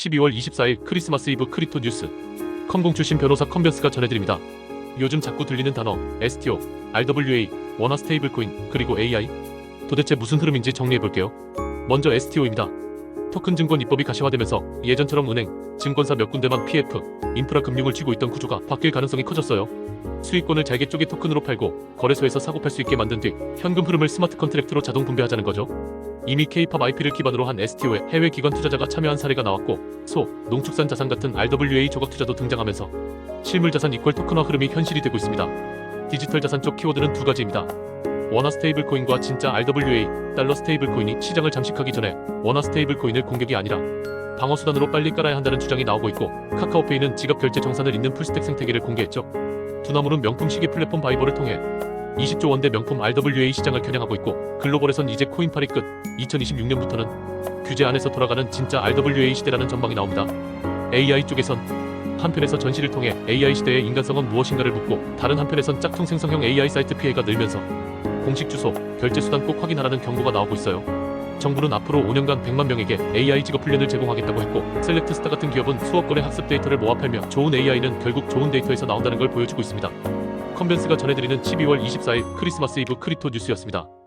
12월 24일 크리스마스 이브 크립토 뉴스 컴공 출신 변호사 컨벤스가 전해드립니다. 요즘 자꾸 들리는 단어 STO, RWA, 원화 스테이블 코인, 그리고 AI 도대체 무슨 흐름인지 정리해볼게요. 먼저 STO입니다. 토큰 증권 입법이 가시화되면서 예전처럼 은행, 증권사 몇 군데만 PF, 인프라 금융을 쥐고 있던 구조가 바뀔 가능성이 커졌어요. 수익권을 잘게 쪼개 토큰으로 팔고 거래소에서 사고 팔 수 있게 만든 뒤 현금 흐름을 스마트 컨트랙트로 자동 분배하자는 거죠. 이미 K-팝 IP를 기반으로 한 STO에 해외 기관 투자자가 참여한 사례가 나왔고 소, 농축산 자산 같은 RWA 조각 투자도 등장하면서 실물 자산 이퀄 토큰화 흐름이 현실이 되고 있습니다. 디지털 자산 쪽 키워드는 두 가지입니다. 원화 스테이블 코인과 진짜 RWA, 달러 스테이블 코인이 시장을 잠식하기 전에 원화 스테이블 코인을 공격이 아니라 방어 수단으로 빨리 깔아야 한다는 주장이 나오고 있고 카카오페이는 지갑 결제 정산을 잇는 풀스택 생태계를 공개했죠. 두나물은 명품 시계 플랫폼 바이버를 통해 20조 원대 명품 RWA 시장을 겨냥하고 있고 글로벌에선 이제 코인팔이 끝 2026년부터는 규제 안에서 돌아가는 진짜 RWA 시대라는 전망이 나옵니다. AI 쪽에선 한편에서 전시를 통해 AI 시대의 인간성은 무엇인가를 묻고 다른 한편에선 짝퉁 생성형 AI 사이트 피해가 늘면서 공식 주소, 결제 수단 꼭 확인하라는 경고가 나오고 있어요. 정부는 앞으로 5년간 100만 명에게 AI 직업 훈련을 제공하겠다고 했고 셀렉트 스타 같은 기업은 수억 건의 학습 데이터를 모아 팔며 좋은 AI는 결국 좋은 데이터에서 나온다는 걸 보여주고 있습니다. 컨벤스가 전해드리는 12월 24일 크리스마스 이브 크립토 뉴스였습니다.